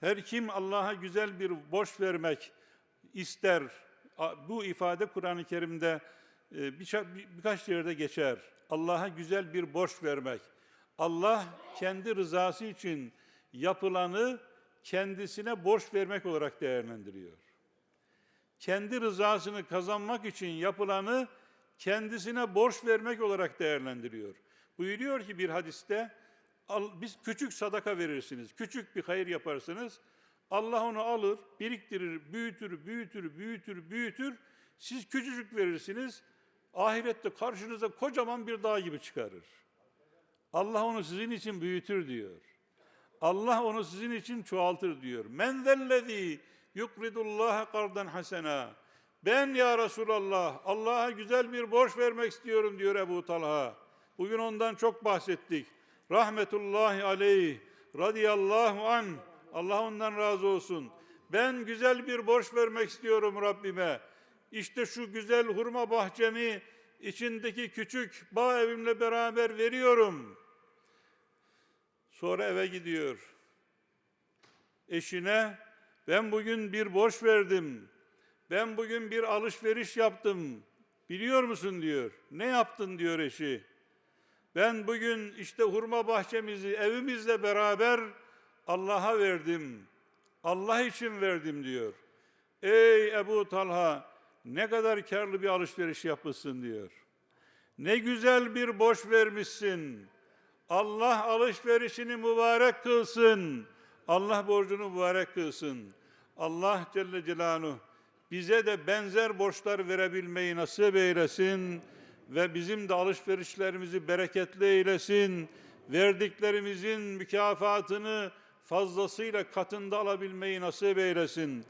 Her kim Allah'a güzel bir borç vermek ister, bu ifade Kur'an-ı Kerim'de e, birkaç yerde geçer. Allah'a güzel bir borç vermek. Allah kendi rızası için yapılanı kendisine borç vermek olarak değerlendiriyor. Kendi rızasını kazanmak için yapılanı kendisine borç vermek olarak değerlendiriyor. Buyuruyor ki bir hadiste, biz küçük sadaka verirsiniz, küçük bir hayır yaparsınız. Allah onu alır, biriktirir, büyütür, büyütür, büyütür, büyütür. Siz küçücük verirsiniz, ahirette karşınıza kocaman bir dağ gibi çıkarır. Allah onu sizin için büyütür diyor. Allah onu sizin için çoğaltır diyor. Men zellezî yukridullâhe kardan hasena. Ben ya Resulallah Allah'a güzel bir borç vermek istiyorum diyor Ebu Talha. Bugün ondan çok bahsettik. Rahmetullahi aleyh radıyallahu an. Allah ondan razı olsun. Ben güzel bir borç vermek istiyorum Rabbime. İşte şu güzel hurma bahçemi içindeki küçük bağ evimle beraber veriyorum.'' Sonra eve gidiyor. Eşine ben bugün bir borç verdim. Ben bugün bir alışveriş yaptım. Biliyor musun diyor. Ne yaptın diyor eşi. Ben bugün işte hurma bahçemizi evimizle beraber Allah'a verdim. Allah için verdim diyor. Ey Ebu Talha ne kadar karlı bir alışveriş yapmışsın diyor. Ne güzel bir borç vermişsin. Allah alışverişini mübarek kılsın. Allah borcunu mübarek kılsın. Allah Celle Celaluhu bize de benzer borçlar verebilmeyi nasip eylesin ve bizim de alışverişlerimizi bereketli eylesin. Verdiklerimizin mükafatını fazlasıyla katında alabilmeyi nasip eylesin.